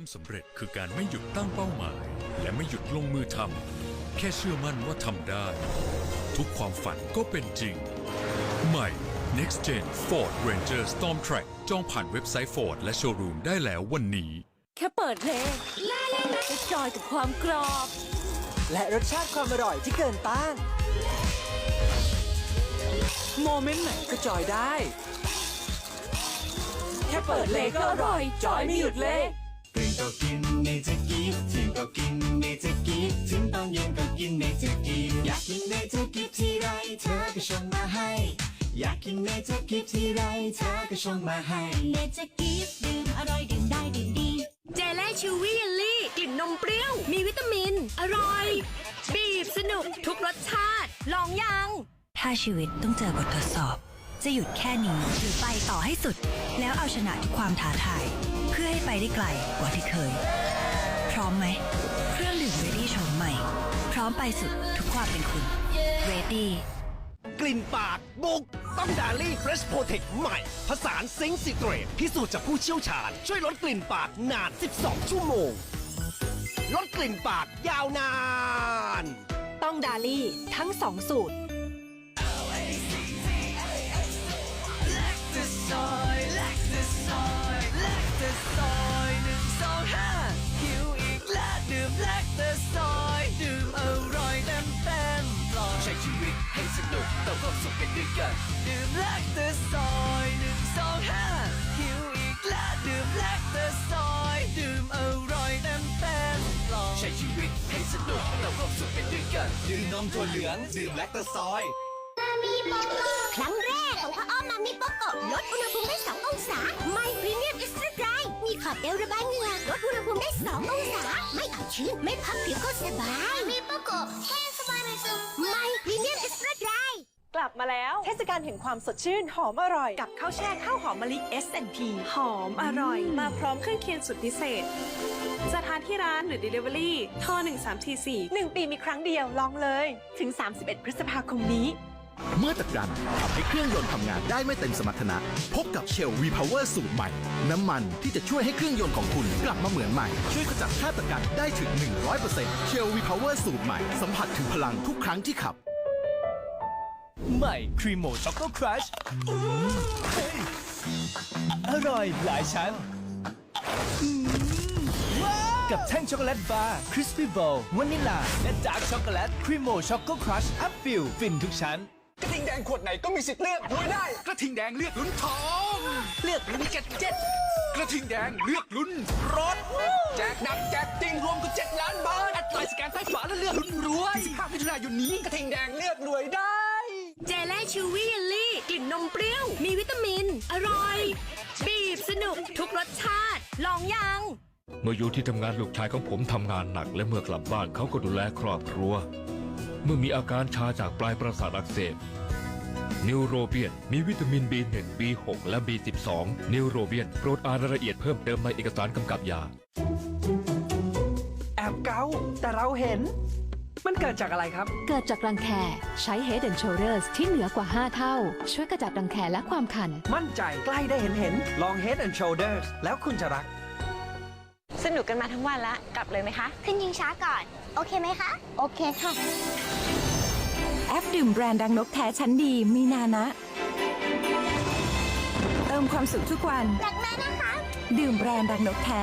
ความสำเร็จคือการไม่หยุดตั้งเป้าหมาย และไม่หยุดลงมือทำแค่เชื่อมั่นว่าทำได้ ทุกความฝันก็เป็นจริง ใหม่ Next Gen Ford Ranger Storm Track จองผ่านเว็บไซต์ Ford และโชว์รูมได้แล้ววันนี้ แค่เปิดเพลงจะจอยกับความกรอบ และรสชาติความอร่อยที่เกินต้าน โมเมนต์ไหนก็จอยได้ แค่เปิดเลงก็อร่อย จอยไม่หยุดเลย ตื่นก็กินเนเจอร์กิฟถึงก็กินเนเจอร์กิฟถึงตอนเย็นก็กินเนเจอร์กิฟอยากกินเนเจอร์กิฟที่ไรเธอก็ชงมาให้ อยากกินเนเจอร์กิฟที่ไรเธอก็ชงมาให้เนเจอร์กิฟดื่มอร่อยดื่มได้ดื่มดี เจลล่ชิวี่เยลลี่กลิ่นนมเปรี้ยว มีวิตามิน อร่อย บีบสนุกทุกรสชาติ ลองยัง ถ้าชีวิตต้องเจอบททดสอบ จะหยุดแค่นี้หรือไปต่อให้สุด แล้วเอาชนะทุกความท้าทายเพื่อให้ ไปได้ไกลกว่าที่เคย พร้อมไหม เครื่องดื่มเรดี้โฉมใหม่ พร้อมไปสุดทุกความเป็นคุณ Ready กลิ่นปากบุก ต้องดาลี่เฟรชโ o เทคใหม่ ผสานซิงค์ซิเตรตพิสูจน์จากผู้เชี่ยวชาญ ช่วยลดกลิ่นปากนาน 12 ชั่วโมง ลดกลิ่นปากยาวนาน ต้องดาลี่ทั้งสองสูตร ด้วยกันดื่มแลคเตอร์ซอยหนึ่งสองห้าหิวอีกแล้วดื่มแลคเตอร์ซอยดื่มอร่อยเต็มเต็มปลอดใช้ชีวิตให้สนุกเติมความสุขไปด้วยกันดื่มนมถั่วเหลืองดื่มแลคเตอร์ซอยครั้งแรกของพ่ออ้อมมามิโปโกะลดอุณหภูมิได้2องศาไม่พรีเมียมเอ็กซ์ตร้าไดร์มีขอบเอวระบายเหงื่อลดอุณหภูมิได้2องศาไม่อับชื้นไม่พับผิวก็สบายมิโปโกะแห้งสบายในซึมไม่พรีเมียมเอ็กซ์ตร้าไดร์กลับ มาแล้ว เทศกาลแห่งความสดชื่นหอมอร่อย กับข้าวแช่ข้าวหอมมะลิ S&P หอมอร่อย มาพร้อมเครื่องเคียงสุดพิเศษจะทานที่ร้านหรือ Delivery โทร1344 1 ปีมีครั้งเดียวลองเลย ถึง 31 พฤษภาคมนี้ เมื่อตะกันทำให้เครื่องยนต์ทำงานได้ไม่เต็มสมรรถนะ พบกับ Shell V-Power สูตรใหม่ น้ำมันที่จะช่วยให้เครื่องยนต์ของคุณกลับมาเหมือนใหม่ ช่วยขจัดค่าตะกันได้ถึง 100% Shell V-Power สูตรใหม่ สัมผัสถึงพลังทุกครั้งที่ขับ ใหม่ครีมโมช็อกโกครัชอร่อยหลายชั้น กับแท่งช็อกโกแลตบาร์คริสปี้โบลวานิลา และดาร์กช็อกโกแลตครีมโมช็อกโกครัชอัพฟิลฟินทุกชั้น กระทิงแดงขวดไหนก็มีสิทธิ์เลือกรวยได้ กระทิงแดงเลือกลุ้นทอง เลือกลุ้นเจ็ดเจ็ดกระทิงแดงเลือกลุ้นรถ แจกหนักแจกจริงรวมก็เจ็ดล้านบาท แอดไลน์สแกนใต้ฝาแล้วเลือกลุ้นรวย15มิถุนายนนี้กระทิงแดงเลือกรวยได้ ชิวี่เยลลี่กลิ่นนมเปรี้ยว มีวิตามิน อร่อย บีบสนุกทุกรสชาติ ลองยัง เมื่ออยู่ที่ทำงานลูกชายของผมทำงานหนัก และเมื่อกลับบ้านเขาก็ดูแลครอบครัว เมื่อมีอาการชาจากปลายประสาทอักเสบนิวโรเบียนมีวิตามิน B1 B6 และ B12 นิวโรเบียนโปรดอ่านรายละเอียดเพิ่มเติมในเอกสารกำกับยา แอบเกาแต่เราเห็น มันเกิดจากอะไรครับ เกิดจากรังแคใช้ Head and Shoulders ที่เหนือกว่า 5 เท่า ช่วยกระจัดรังแคและความคัน มั่นใจใกล้ได้เห็นเห็นลอง Head and Shoulders แล้วคุณจะรัก สนุกกันมาทั้งวันละกลับเลยไหมคะ ขึ้นยิงช้าก่อน โอเคไหมคะ โอเคค่ะ แอปดื่มแบรนด์ดังนกแท้ชั้นดีมีนานะ เติมความสุขทุกวัน รักแม่นะคะ ดื่มแบรนด์ดังนกแท้